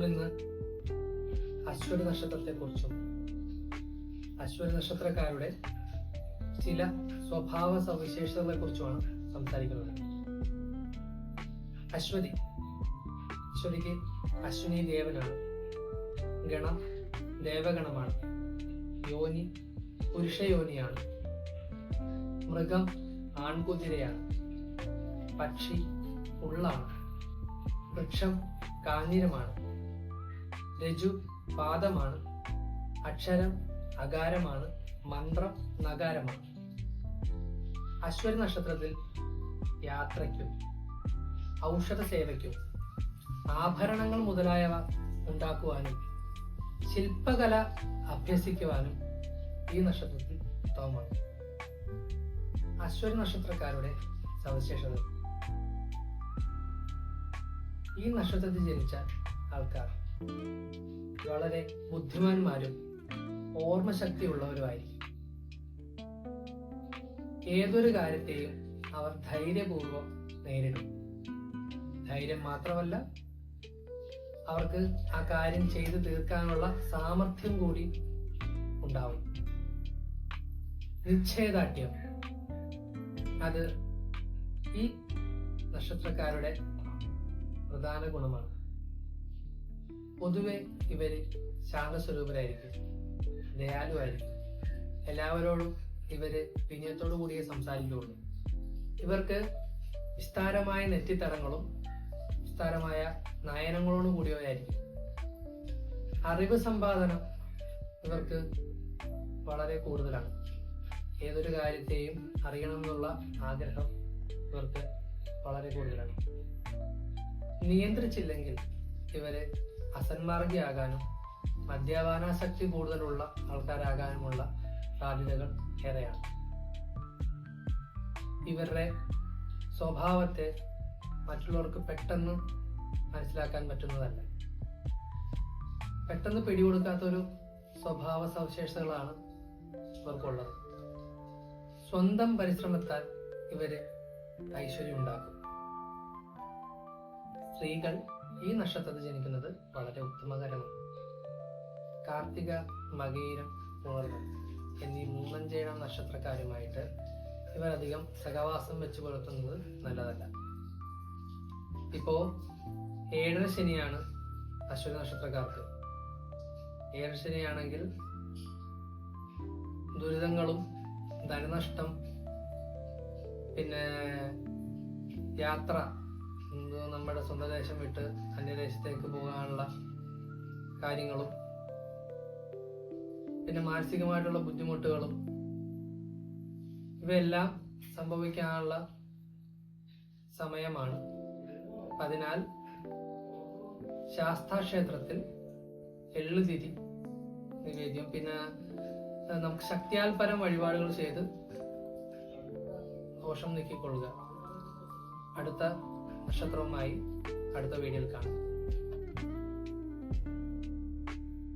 നമ്മൾ ഇന്ന് അശ്വതി നക്ഷത്രത്തെ കുറിച്ചും അശ്വതി നക്ഷത്രക്കാരുടെ ചില സ്വഭാവ സവിശേഷതകളെ കുറിച്ചുമാണ് സംസാരിക്കുന്നത്. അശ്വതി. അശ്വതിക്ക് അശ്വിനി ദേവനാണ്. ഗണം ദേവഗണമാണ്. യോനി പുരുഷയോനിയാണ്. മൃഗം ആൺകുതിരയാണ്. പക്ഷി ഉള്ളാണ്. വൃക്ഷം കാഞ്ഞിരമാണ്. രജു പാദമാണ്. അക്ഷരം അകാരമാണ്. മന്ത്രം നകാരമാണ്. അശ്വര നക്ഷത്രത്തിൽ യാത്രയ്ക്കും ഔഷധ സേവയ്ക്കും ആഭരണങ്ങൾ മുതലായവ ഉണ്ടാക്കുവാനും ശില്പകല അഭ്യസിക്കുവാനും ഈ നക്ഷത്രത്തിൽ ഉത്തമമാണ് അശ്വര നക്ഷത്രക്കാരുടെ സവിശേഷത. ഈ നക്ഷത്രത്തിൽ ജനിച്ച ആൾക്കാർ വളരെ ബുദ്ധിമാന്മാരും ഓർമ്മശക്തിയുള്ളവരുമായിരിക്കും. ഏതൊരു കാര്യത്തെയും അവർ ധൈര്യപൂർവം നേരിടും. ധൈര്യം മാത്രമല്ല അവർക്ക് ആ കാര്യം ചെയ്തു തീർക്കാനുള്ള സാമർഥ്യം കൂടി ഉണ്ടാവും. നിശ്ചയദാർഢ്യം. അത് ഈ നക്ഷത്രക്കാരുടെ പ്രധാന ഗുണമാണ്. പൊതുവെ ഇവർ ശാന്തസ്വരൂപരായിരിക്കും. ദയാലുവായിരിക്കും എല്ലാവരോടും ഇവർ വിനയത്തോടു കൂടിയേ സംസാരിക്കുകയുള്ളൂ. ഇവർക്ക് വിസ്താരമായ നെറ്റിത്തരങ്ങളും വിസ്താരമായ നയനങ്ങളോടും കൂടിയവയായിരിക്കും അറിവ് സമ്പാദനം ഇവർക്ക് വളരെ കൂടുതലാണ്. ഏതൊരു കാര്യത്തെയും അറിയണമെന്നുള്ള ആഗ്രഹം ഇവർക്ക് വളരെ കൂടുതലാണ്. നിയന്ത്രിച്ചില്ലെങ്കിൽ ഇവർ അസന്മാർഗിയാകാനും മദ്യപാനാസക്തി കൂടുതലുള്ള ആൾക്കാരാകാനുമുള്ള സാധ്യതകൾ ഏറെയാണ്. ഇവരുടെ സ്വഭാവത്തെ മറ്റുള്ളവർക്ക് പെട്ടെന്ന് മനസ്സിലാക്കാൻ പറ്റുന്നതല്ല. പെട്ടെന്ന് പിടികൊടുക്കാത്തൊരു സ്വഭാവ സവിശേഷതകളാണ് ഇവർക്കുള്ളത്. സ്വന്തം പരിശ്രമത്താൽ ഇവർ ഐശ്വര്യം ഉണ്ടാക്കും സ്ത്രീകൾ ഈ നക്ഷത്രത്തിൽ ജനിക്കുന്നത് വളരെ ഉത്തമകരമാണ്. കാർത്തിക മകീരം പൂർണ എന്നീ മൂന്നഞ്ചേഴാം നക്ഷത്രക്കാരുമായിട്ട് ഇവരധികം സഹവാസം വെച്ച് പുലർത്തുന്നത് നല്ലതല്ല. ഇപ്പോ ഏഴര ശനിയാണ് അശ്വതി നക്ഷത്രക്കാർക്ക്. ഏഴര ശനിയാണെങ്കിൽ ദുരിതങ്ങളും ധനനഷ്ടം പിന്നെ യാത്ര നമ്മുടെ സ്വന്തം ദേശം വിട്ട് അന്യദേശത്തേക്ക് പോകാനുള്ള കാര്യങ്ങളും പിന്നെ മാനസികമായിട്ടുള്ള ബുദ്ധിമുട്ടുകളും ഇവയെല്ലാം സംഭവിക്കാനുള്ള സമയമാണ്. അതിനാൽ ശാസ്താക്ഷേത്രത്തിൽ എള്ളുതിരി നിവേദ്യം പിന്നെ നമുക്ക് ശക്തിയാൽ പരം വഴിപാടുകൾ ചെയ്ത് ദോഷം നീക്കിക്കൊള്ളുക. അടുത്ത നക്ഷത്രവുമായി അടുത്ത വീഡിയോയിൽ കാണാം.